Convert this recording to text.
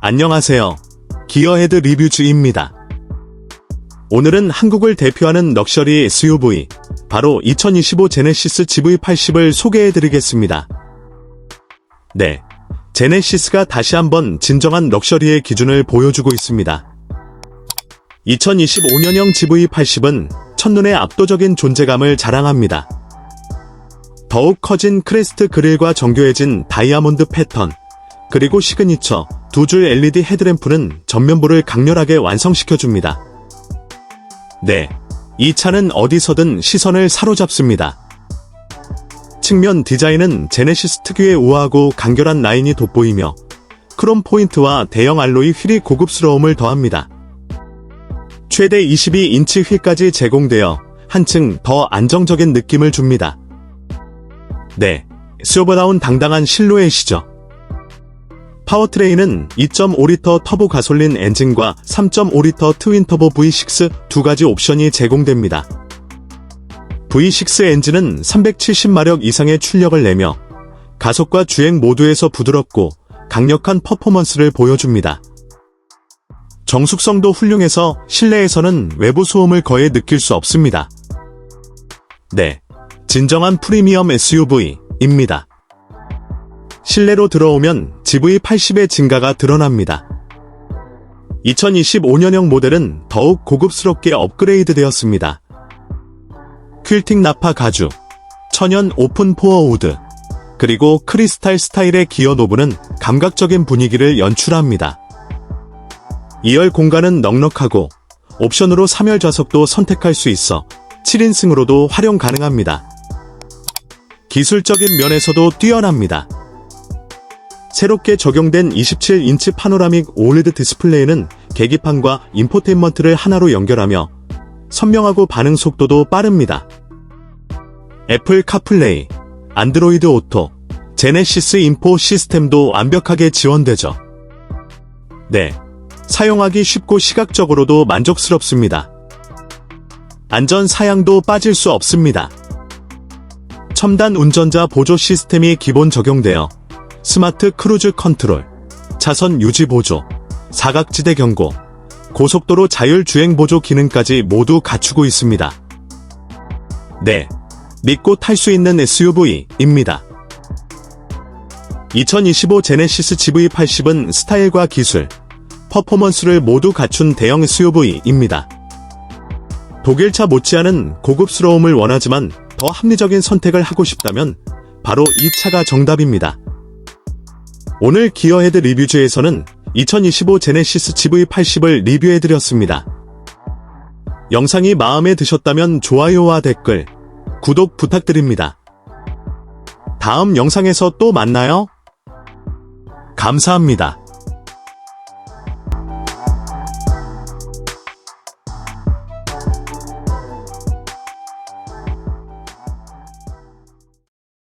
안녕하세요. 기어헤드 리뷰즈입니다. 오늘은 한국을 대표하는 럭셔리 SUV, 바로 2025 제네시스 GV80을 소개해드리겠습니다. 네. 제네시스가 다시 한번 진정한 럭셔리의 기준을 보여주고 있습니다. 2025년형 GV80은 첫눈에 압도적인 존재감을 자랑합니다. 더욱 커진 크레스트 그릴과 정교해진 다이아몬드 패턴, 그리고 시그니처 두 줄 LED 헤드램프는 전면부를 강렬하게 완성시켜줍니다. 네, 이 차는 어디서든 시선을 사로잡습니다. 측면 디자인은 제네시스 특유의 우아하고 간결한 라인이 돋보이며 크롬 포인트와 대형 알로이 휠이 고급스러움을 더합니다. 최대 22인치 휠까지 제공되어 한층 더 안정적인 느낌을 줍니다. 네, 수어버다운 당당한 실루엣이죠. 파워트레인은 2.5리터 터보 가솔린 엔진과 3.5리터 트윈터보 V6 두 가지 옵션이 제공됩니다. V6 엔진은 370마력 이상의 출력을 내며 가속과 주행 모두에서 부드럽고 강력한 퍼포먼스를 보여줍니다. 정숙성도 훌륭해서 실내에서는 외부 소음을 거의 느낄 수 없습니다. 네, 진정한 프리미엄 SUV입니다. 실내로 들어오면 GV80의 증가가 드러납니다. 2025년형 모델은 더욱 고급스럽게 업그레이드 되었습니다. 퀼팅 나파 가죽, 천연 오픈 포어 우드, 그리고 크리스탈 스타일의 기어 노브는 감각적인 분위기를 연출합니다. 2열 공간은 넉넉하고 옵션으로 3열 좌석도 선택할 수 있어 7인승으로도 활용 가능합니다. 기술적인 면에서도 뛰어납니다. 새롭게 적용된 27인치 파노라믹 OLED 디스플레이는 계기판과 인포테인먼트를 하나로 연결하며 선명하고 반응 속도도 빠릅니다. 애플 카플레이, 안드로이드 오토, 제네시스 인포 시스템도 완벽하게 지원되죠. 네, 사용하기 쉽고 시각적으로도 만족스럽습니다. 안전 사양도 빠질 수 없습니다. 첨단 운전자 보조 시스템이 기본 적용되어 스마트 크루즈 컨트롤, 차선 유지 보조, 사각지대 경고, 고속도로 자율 주행 보조 기능까지 모두 갖추고 있습니다. 네, 믿고 탈 수 있는 SUV입니다. 2025 제네시스 GV80은 스타일과 기술, 퍼포먼스를 모두 갖춘 대형 SUV입니다. 독일차 못지않은 고급스러움을 원하지만 더 합리적인 선택을 하고 싶다면 바로 이 차가 정답입니다. 오늘 기어헤드 리뷰즈에서는 2025 제네시스 GV80을 리뷰해드렸습니다. 영상이 마음에 드셨다면 좋아요와 댓글, 구독 부탁드립니다. 다음 영상에서 또 만나요. 감사합니다.